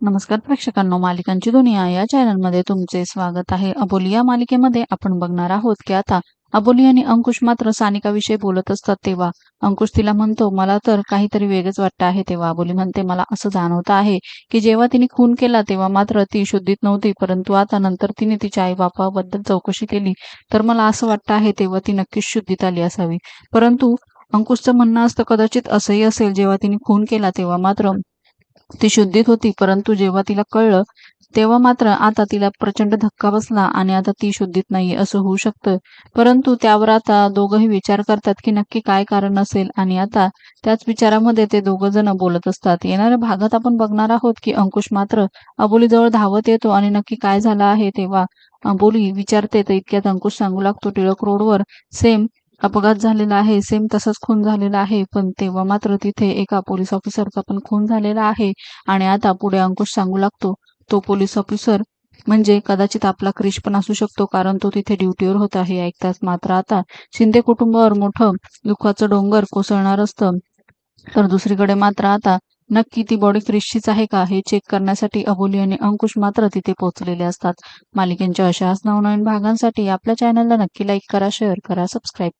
नमस्कार प्रेक्षकांनो मालिकांची दुनिया या चॅनलमध्ये तुमचे स्वागत आहे. अबोली या मालिकेमध्ये आपण बघणार आहोत की आता अबोली आणि अंकुश मात्र सानिकाविषयी बोलत असतात तेव्हा. अंकुश तिला म्हणतो मला तर काहीतरी वेगळंच वाटतं आहे तेव्हा अबोली म्हणते मला असं जाणवतं आहे की जेव्हा तिने खून केला तेव्हा मात्र ती शुद्धीत नव्हती परंतु आता नंतर तिने तिच्या आई बापाबद्दल चौकशी केली. तर मला असं वाटतं आहे तेव्हा ती नक्कीच शुद्धीत आली असावी. परंतु अंकुशचं म्हणणं असतं कदाचित असंही असेल जेव्हा तिने खून केला तेव्हा मात्र ती शुद्धीत होती परंतु जेव्हा तिला कळलं तेव्हा मात्र आता तिला प्रचंड धक्का बसला आणि आता ती शुद्धीत नाही असं होऊ शकतं परंतु त्यावर आता दोघंही विचार करतात की नक्की काय कारण असेल आणि आता त्याच विचारामध्ये ते दोघं जण बोलत असतात. येणाऱ्या भागात आपण बघणार आहोत की अंकुश मात्र अबोलीजवळ धावत येतो आणि नक्की काय झालं आहे तेव्हा अबोली विचारते तर इतक्यात अंकुश सांगू लागतो टिळक रोडवर सेम अपघात झालेला आहे सेम तसंच खून झालेला आहे पण तेव्हा मात्र तिथे एका पोलीस ऑफिसरचा पण खून झालेला आहे आणि आता पुढे अंकुश सांगू लागतो. तो पोलीस ऑफिसर म्हणजे कदाचित आपला क्रिश पण असू शकतो कारण तो तिथे ड्युटीवर होता हे ऐकताच मात्र आता शिंदे कुटुंबावर मोठं दुःखाचं डोंगर कोसळणार असतं. तर दुसरीकडे मात्र आता नक्की ती बॉडी क्रिशचीच आहे का हे चेक करण्यासाठी अबोली आणि अंकुश मात्र तिथे पोहोचलेले असतात. मालिकेंच्या अशाच नवनवीन भागांसाठी आपल्या चॅनलला नक्की लाईक करा शेअर करा सबस्क्राईब